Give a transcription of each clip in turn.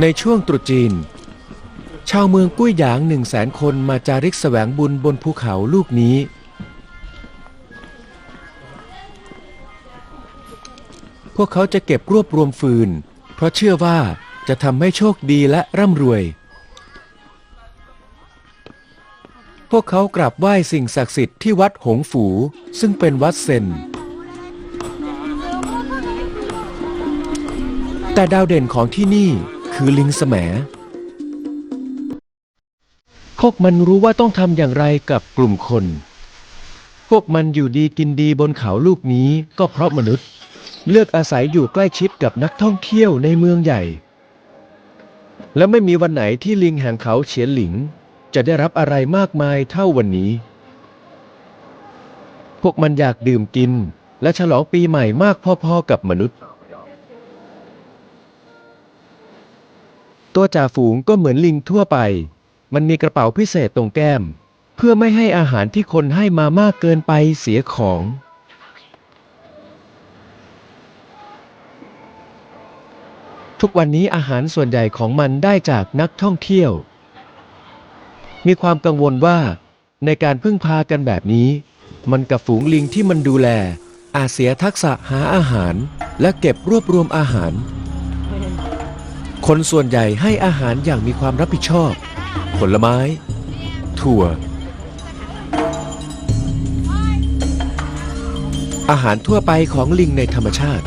ในช่วงตรุษจีน ชาวเมืองกุ้ยหยางหนึ่งแสนคนมาจาริกแสวงบุญบนภูเขาลูกนี้ พวกเขาจะเก็บรวบรวมฟืน เพราะเชื่อว่าจะทำให้โชคดีและร่ำรวย พวกเขากราบไหว้สิ่งศักดิ์สิทธิ์ที่วัดหงฝู ซึ่งเป็นวัดเซนแต่ดาวเด่นของที่นี่ คือลิงแสมพวกมันรู้ว่าต้องทำอย่างไรกับกลุ่มคน พวกมันอยู่ดีกินดีบนเขาลูกนี้ก็เพราะมนุษย์ เลือกอาศัยอยู่ใกล้ชิดกับนักท่องเที่ยวในเมืองใหญ่ และไม่มีวันไหนที่ลิงแห่งเขาเฉียนหลิง จะได้รับอะไรมากมายเท่าวันนี้ พวกมันอยากดื่มกินและฉลองปีใหม่มากพอๆกับมนุษย์ ตัวจ่าฝูงก็เหมือนลิงทั่วไป มันมีกระเป๋าพิเศษตรงแก้ม เพื่อไม่ให้อาหารที่คนให้มามากเกินไปเสียของ ทุกวันนี้อาหารส่วนใหญ่ของมันได้จากนักท่องเที่ยว มีความกังวลว่า ในการพึ่งพากันแบบนี้ มันกับฝูงลิงที่มันดูแล อาจเสียทักษะหาอาหารและเก็บรวบรวมอาหาร คนส่วนใหญ่ให้อาหารอย่างมีความรับผิดชอบ ผลไม้ ถั่ว อาหารทั่วไปของลิงในธรรมชาติ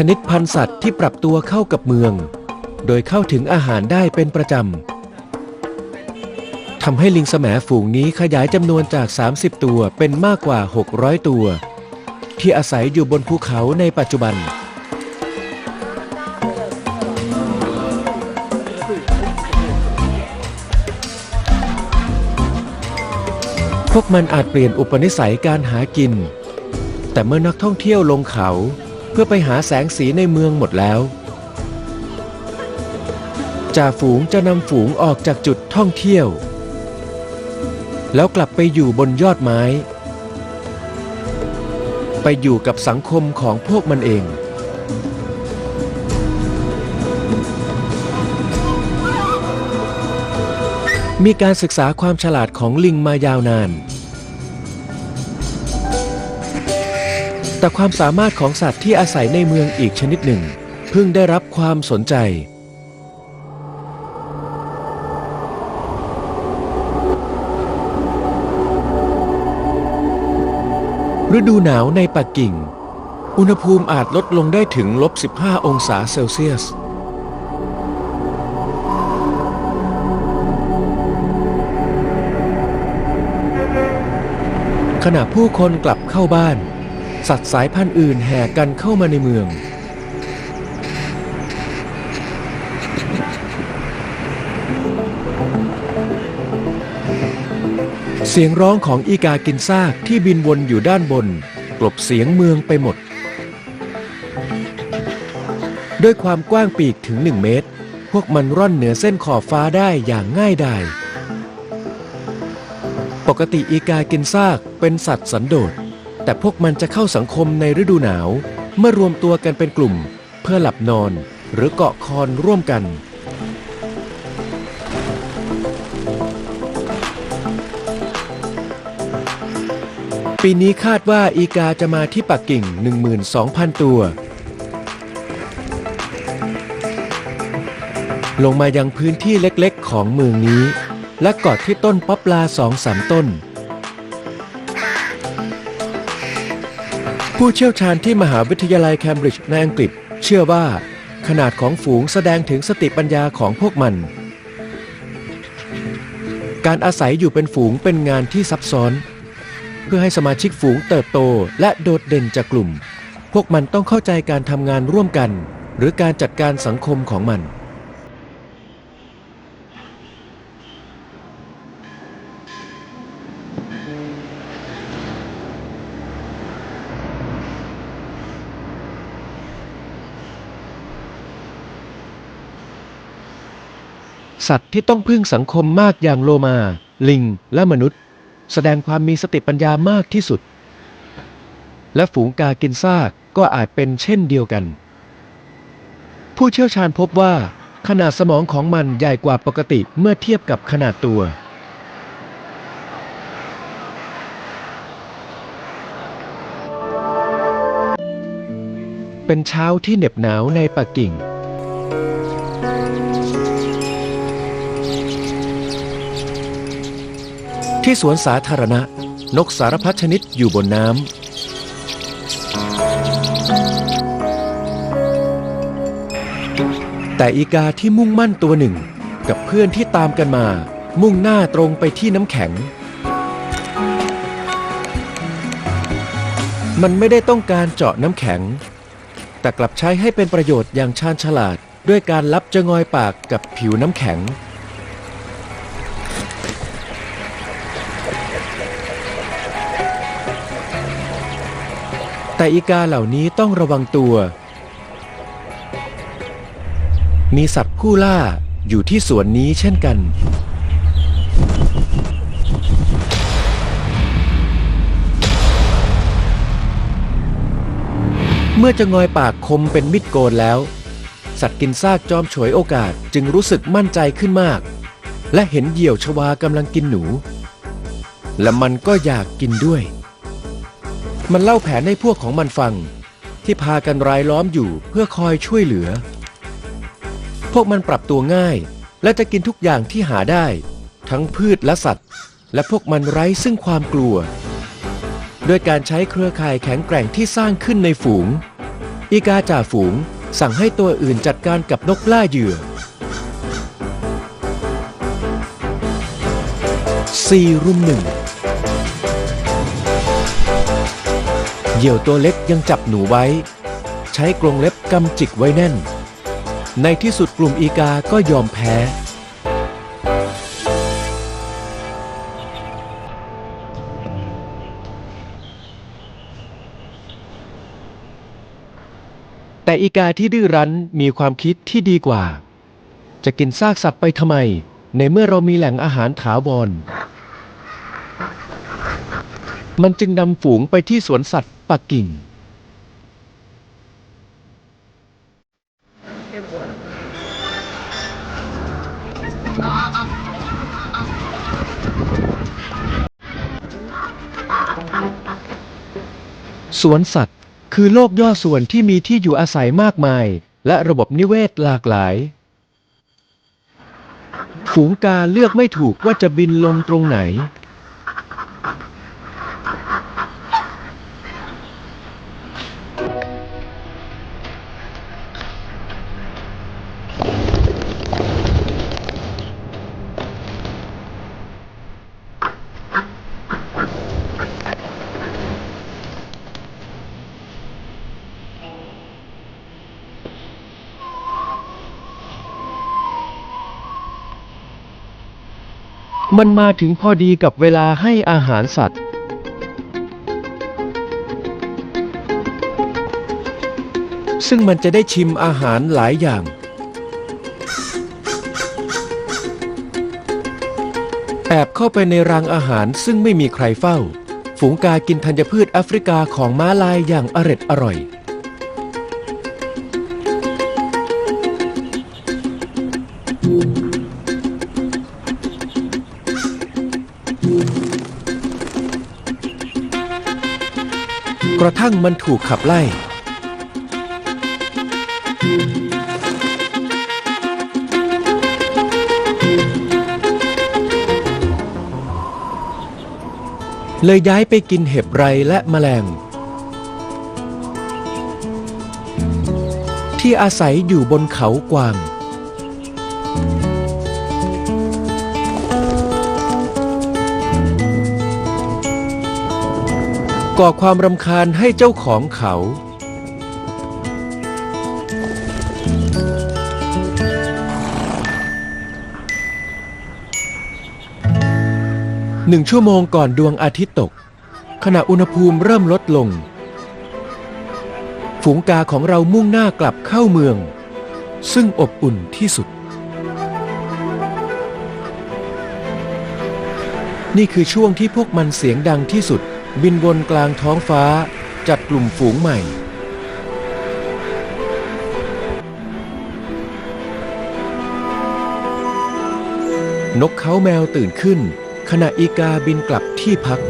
ชนิดพันธุ์สัตว์ที่ปรับตัวเข้ากับเมือง โดยเข้าถึงอาหารได้เป็นประจำทำให้ลิงแสมฝูงนี้ขยายจำนวนจาก 30 ตัวเป็นมากกว่า 600 ตัว ที่อาศัยอยู่บนภูเขาในปัจจุบันพวกมันอาจเปลี่ยนอุปนิสัยการหากิน แต่เมื่อนักท่องเที่ยวลงเขา พื่อไปหาแสงสีในเมืองหมดแล้ว จ่าฝูงจะนำฝูงออกจากจุดท่องเที่ยว แล้วกลับไปอยู่บนยอดไม้ ไปอยู่กับสังคมของพวกมันเองมีการศึกษาความฉลาดของลิงมายาวนาน แต่ความสามารถของสัตว์ที่อาศัยในเมืองอีกชนิดหนึ่ง เพิ่งได้รับความสนใจ ฤดูหนาวในปักกิ่ง อุณหภูมิอาจลดลงได้ถึงลบ 15 องศาเซลเซียสขณะผู้คนกลับเข้าบ้าน สัตว์สายพันธุ์อื่นแห่กันเข้ามาในเมือง เสียงร้องของอีกากินซากที่บินวนอยู่ด้านบน กลบเสียงเมืองไปหมด ด้วยความกว้างปีกถึง1เมตร พวกมันร่อนเหนือเส้นขอบฟ้าได้อย่างง่ายดายปกติอีกากินซากเป็นสัตว์สันโดษ แต่พวกมันจะเข้าสังคมในฤดูหนาว เมื่อรวมตัวกันเป็นกลุ่ม เพื่อหลับนอนหรือเกาะคอนร่วมกัน ปีนี้คาดว่าอีกาจะมาที่ปักกิ่ง 12,000 ตัว ลงมายังพื้นที่เล็กๆของเมืองนี้ และเกาะที่ต้นป๊อปลาสองสามต้น ผู้เชี่ยวชาญที่มหาวิทยาลัยเคมบริดจ์ในอังกฤษ เชื่อว่า ขนาดของฝูงแสดงถึงสติปัญญาของพวกมัน การอาศัยอยู่เป็นฝูงเป็นงานที่ซับซ้อน เพื่อให้สมาชิกฝูงเติบโตและโดดเด่นจากกลุ่ม พวกมันต้องเข้าใจการทำงานร่วมกัน หรือการจัดการสังคมของมัน สัตว์ที่ต้องพึ่งสังคมมากอย่างโลมา ลิง และมนุษย์ แสดงความมีสติปัญญามากที่สุด และฝูงกากินซากก็อาจเป็นเช่นเดียวกัน ผู้เชี่ยวชาญพบว่า ขนาดสมองของมันใหญ่กว่าปกติเมื่อเทียบกับขนาดตัว เป็นเช้าที่เหน็บหนาวในปักกิ่ง ที่สวนสาธารณะ นกสารพัดชนิดอยู่บนน้ำ แต่อีกาที่มุ่งมั่นตัวหนึ่ง กับเพื่อนที่ตามกันมา มุ่งหน้าตรงไปที่น้ำแข็ง มันไม่ได้ต้องการเจาะน้ำแข็ง แต่กลับใช้ให้เป็นประโยชน์อย่างชาญฉลาด ด้วยการลับจะงอยปากกับผิวน้ำแข็ง แต่อีกาเหล่านี้ต้องระวังตัว มีสัตว์ผู้ล่าอยู่ที่สวนนี้เช่นกัน เมื่อจะงอยปากคมเป็นมิดโกนแล้ว สัตว์กินซากจอมฉวยโอกาสจึงรู้สึกมั่นใจขึ้นมาก และเห็นเหยี่ยวชวากำลังกินหนู และมันก็อยากกินด้วย มันเล่าแผนให้พวกของมันฟัง ที่พากันรายล้อมอยู่เพื่อคอยช่วยเหลือ พวกมันปรับตัวง่าย และจะกินทุกอย่างที่หาได้ ทั้งพืชและสัตว์ และพวกมันไร้ซึ่งความกลัว ด้วยการใช้เครือข่ายแข็งแกร่งที่สร้างขึ้นในฝูง อีกาจ่าฝูงสั่งให้ตัวอื่นจัดการกับนกล่าเหยื่อสี่รุ่มหนึ่ง เหยี่ยวตัวเล็กยังจับหนูไว้ ใช้กรงเล็บกำจิกไว้แน่น ในที่สุดกลุ่มอีกาก็ยอมแพ้ แต่อีกาที่ดื้อรั้นมีความคิดที่ดีกว่า จะกินซากสัตว์ไปทำไม ในเมื่อเรามีแหล่งอาหารถาวร มันจึงนำฝูงไปที่สวนสัตว์ปักกิ่ง สวนสัตว์คือโลกย่อส่วนที่มีที่อยู่อาศัยมากมาย และระบบนิเวศหลากหลาย ฝูงกาเลือกไม่ถูกว่าจะบินลงตรงไหน มันมาถึงพอดีกับเวลาให้อาหารสัตว์ ซึ่งมันจะได้ชิมอาหารหลายอย่าง แอบเข้าไปในรังอาหารซึ่งไม่มีใครเฝ้า ฝูงกากินธัญพืชแอฟริกาของม้าลายอย่างอร็ดอร่อย กระทั่งมันถูกขับไล่ เลยย้ายไปกินเห็บไรและแมลง ที่อาศัยอยู่บนเขากวาง ก่อความรำคาญให้เจ้าของเขา หนึ่งชั่วโมงก่อนดวงอาทิตย์ตก ขณะอุณหภูมิเริ่มลดลง ฝูงกาของเรามุ่งหน้ากลับเข้าเมือง ซึ่งอบอุ่นที่สุด นี่คือช่วงที่พวกมันเสียงดังที่สุด บินวนกลางท้องฟ้าจัดกลุ่มฝูงใหม่ นกเขาแมวตื่นขึ้น ขณะอีกาบินกลับที่พัก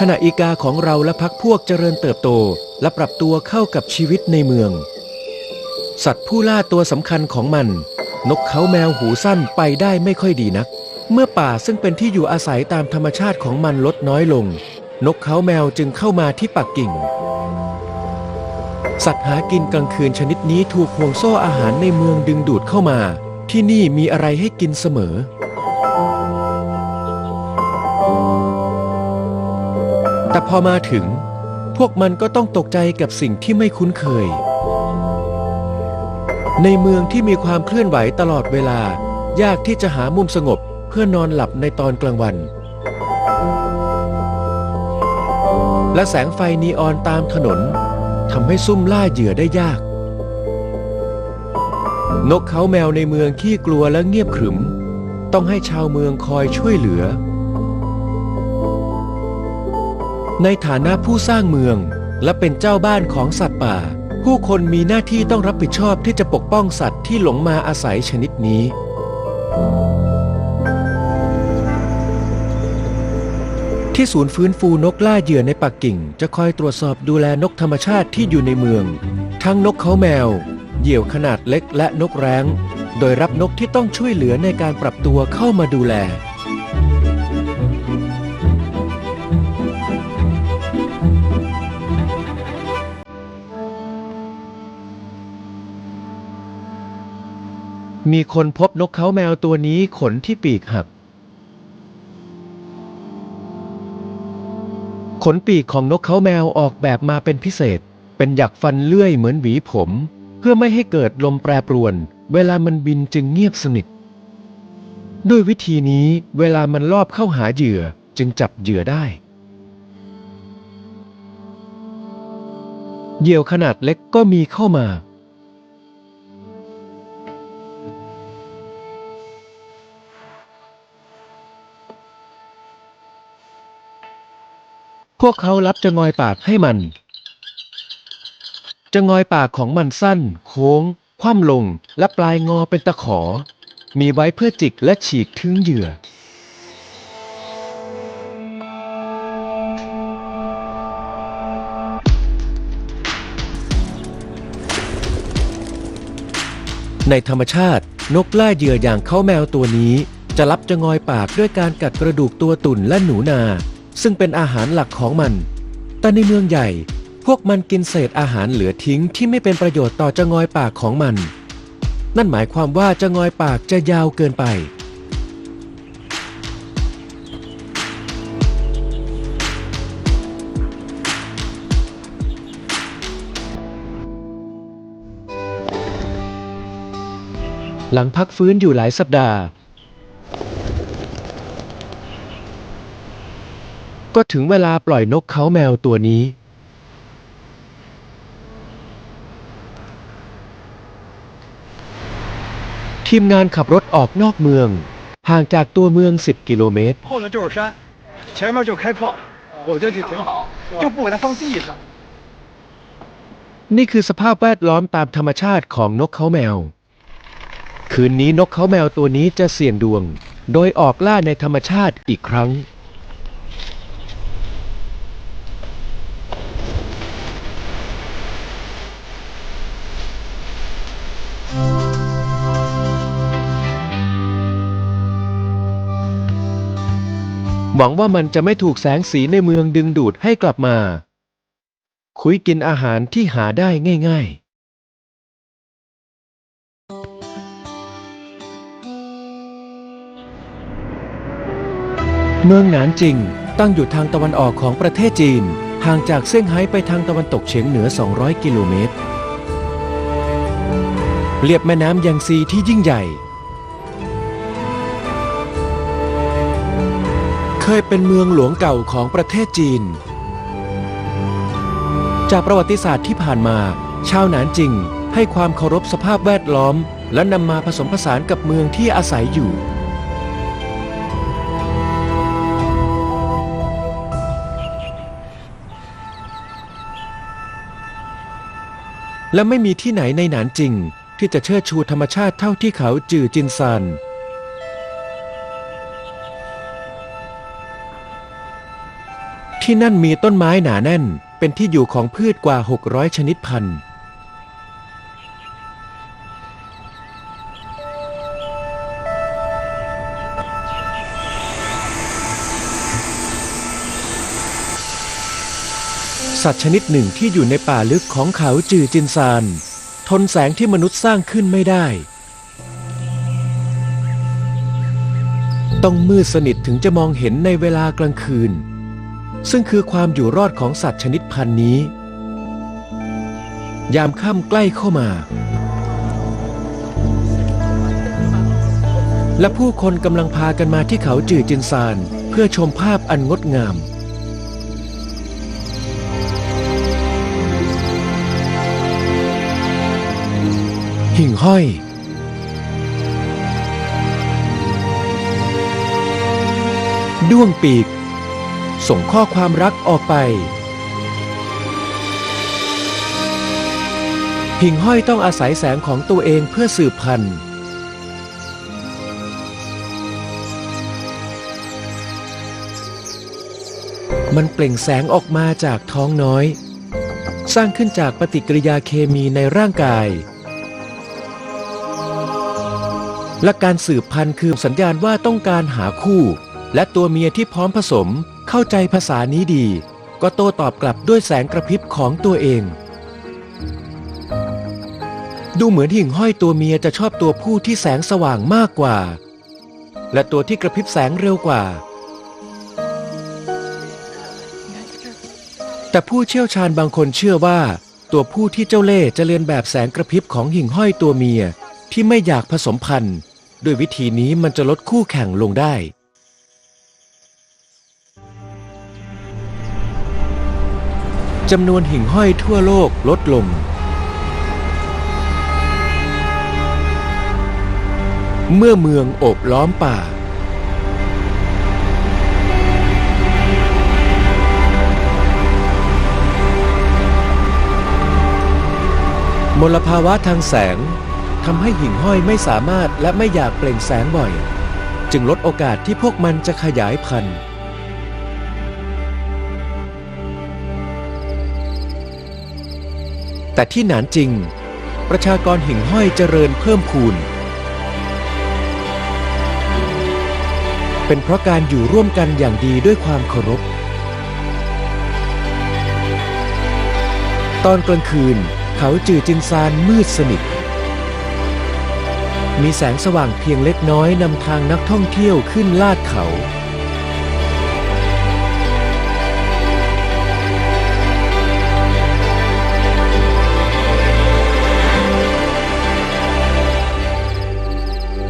ขณะอีกาของเราและพักพวกเจริญเติบโตและปรับตัวเข้ากับชีวิตในเมือง สัตว์ผู้ล่าตัวสำคัญของมัน นกเขาแมวหูสั้นไปได้ไม่ค่อยดีนัก เมื่อป่าซึ่งเป็นที่อยู่อาศัยตามธรรมชาติของมันลดน้อยลง นกเขาแมวจึงเข้ามาที่ปักกิ่ง สัตว์หากินกลางคืนชนิดนี้ถูกห่วงโซ่อาหารในเมืองดึงดูดเข้ามา ที่นี่มีอะไรให้กินเสมอแต่พอมาถึง พวกมันก็ต้องตกใจกับสิ่งที่ไม่คุ้นเคย ในเมืองที่มีความเคลื่อนไหวตลอดเวลา ยากที่จะหามุมสงบเพื่อนอนหลับในตอนกลางวัน และแสงไฟนีออนตามถนนทำให้ซุ่มล่าเหยื่อได้ยาก นกเขาแมวในเมืองขี้กลัวและเงียบขรึม ต้องให้ชาวเมืองคอยช่วยเหลือ ในฐานะผู้สร้างเมืองและเป็นเจ้าบ้านของสัตว์ป่า ผู้คนมีหน้าที่ต้องรับผิดชอบที่จะปกป้องสัตว์ที่หลงมาอาศัยชนิดนี้ ที่ศูนย์ฟื้นฟูนกล่าเหยื่อในปักกิ่ง จะคอยตรวจสอบดูแลนกธรรมชาติที่อยู่ในเมือง ทั้งนกเขาแมว เหยี่ยวขนาดเล็กและนกแร้ง โดยรับนกที่ต้องช่วยเหลือในการปรับตัวเข้ามาดูแล มีคนพบนกเขาแมวตัวนี้ขนที่ปีกหัก ขนปีกของนกเขาแมวออกแบบมาเป็นพิเศษ เป็นหยักฟันเลื่อยเหมือนหวีผม เพื่อไม่ให้เกิดลมแปรปรวน เวลามันบินจึงเงียบสนิท ด้วยวิธีนี้เวลามันลอบเข้าหาเหยื่อจึงจับเหยื่อได้ เหยี่ยวขนาดเล็กก็มีเข้ามา พวกเขารับจะงอยปากให้มัน จะงอยปากของมันสั้น โค้ง คว่ำลง และปลายงอเป็นตะขอ มีไว้เพื่อจิกและฉีกถึงเหยื่อในธรรมชาติ นกล่าเหยื่ออย่างเข้าแมวตัวนี้ จะรับจะงอยปากด้วยการกัดกระดูกตัวตุ่นและหนูนา ซึ่งเป็นอาหารหลักของมัน แต่ในเมืองใหญ่ พวกมันกินเศษอาหารเหลือทิ้งที่ไม่เป็นประโยชน์ต่อจะงอยปากของมัน นั่นหมายความว่าจะงอยปากจะยาวเกินไป หลังพักฟื้นอยู่หลายสัปดาห์ ก็ถึงเวลาปล่อยนกเขาแมวตัวนี้ ทีมงานขับรถออกนอกเมือง ห่างจากตัวเมือง 10 กิโลเมตร 后呢就是山，前面就开炮，我觉得就挺好，就不给它放地上。 นี่คือสภาพแวดล้อมตามธรรมชาติของนกเขาแมว คืนนี้นกเขาแมวตัวนี้จะเสี่ยงดวง โดยออกล่าในธรรมชาติอีกครั้ง หวังว่ามันจะไม่ถูกแสงสีในเมืองดึงดูดให้กลับมา คุยกินอาหารที่หาได้ง่ายๆเมืองหนานจิง ตั้งอยู่ทางตะวันออกของประเทศจีน ห่างจากเซี่ยงไฮ้ไปทางตะวันตกเฉียงเหนือ 200 กิโลเมตร เรียบแม่น้ำยังซีที่ยิ่งใหญ่ เคยเป็นเมืองหลวงเก่าของประเทศจีน จากประวัติศาสตร์ที่ผ่านมา ชาวหนานจิงให้ความเคารพสภาพแวดล้อม และนำมาผสมผสานกับเมืองที่อาศัยอยู่ และไม่มีที่ไหนในหนานจิงที่จะเชิดชูธรรมชาติเท่าที่เขาจือจินซาน ที่นั่นมีต้นไม้หนาแน่น เป็นที่อยู่ของพืชกว่า 600 ชนิดพันธุ์ สัตว์ชนิดหนึ่งที่อยู่ในป่าลึกของเขาจือจินซาน ทนแสงที่มนุษย์สร้างขึ้นไม่ได้ ต้องมืดสนิทถึงจะมองเห็นในเวลากลางคืน ซึ่งคือความอยู่รอดของสัตว์ชนิดพันธุ์นี้ ยามค่ำใกล้เข้ามา และผู้คนกำลังพากันมาที่เขาจือจินซาน เพื่อชมภาพอันงดงามหิ่งห้อย ด้วงปีก ส่งข้อความรักออกไปหิ่งห้อยต้องอาศัยแสงของตัวเองเพื่อสืบพันธุ์ มันเปล่งแสงออกมาจากท้องน้อย สร้างขึ้นจากปฏิกิริยาเคมีในร่างกาย และการสืบพันธุ์คือสัญญาณว่าต้องการหาคู่ และตัวเมียที่พร้อมผสม เข้าใจภาษานี้ดี ก็โต้ตอบกลับด้วยแสงกระพริบของตัวเอง ดูเหมือนหิ่งห้อยตัวเมียจะชอบตัวผู้ที่แสงสว่างมากกว่า และตัวที่กระพริบแสงเร็วกว่า แต่ผู้เชี่ยวชาญบางคนเชื่อว่า ตัวผู้ที่เจ้าเล่ห์จะเรียนแบบแสงกระพริบของหิ่งห้อยตัวเมียที่ไม่อยากผสมพันธุ์ ด้วยวิธีนี้มันจะลดคู่แข่งลงได้ จำนวนหิ่งห้อยทั่วโลกลดลง เมื่อเมืองโอบล้อมป่า มลภาวะทางแสงทำให้หิ่งห้อยไม่สามารถและไม่อยากเปล่งแสงบ่อย จึงลดโอกาสที่พวกมันจะขยายพันธุ์ แต่ที่หนานจริง ประชากรหิ่งห้อยเจริญเพิ่มพูน เป็นเพราะการอยู่ร่วมกันอย่างดีด้วยความเคารพ ตอนกลางคืนเขาจือจินซานมืดสนิท มีแสงสว่างเพียงเล็กน้อยนำทางนักท่องเที่ยวขึ้นลาดเขา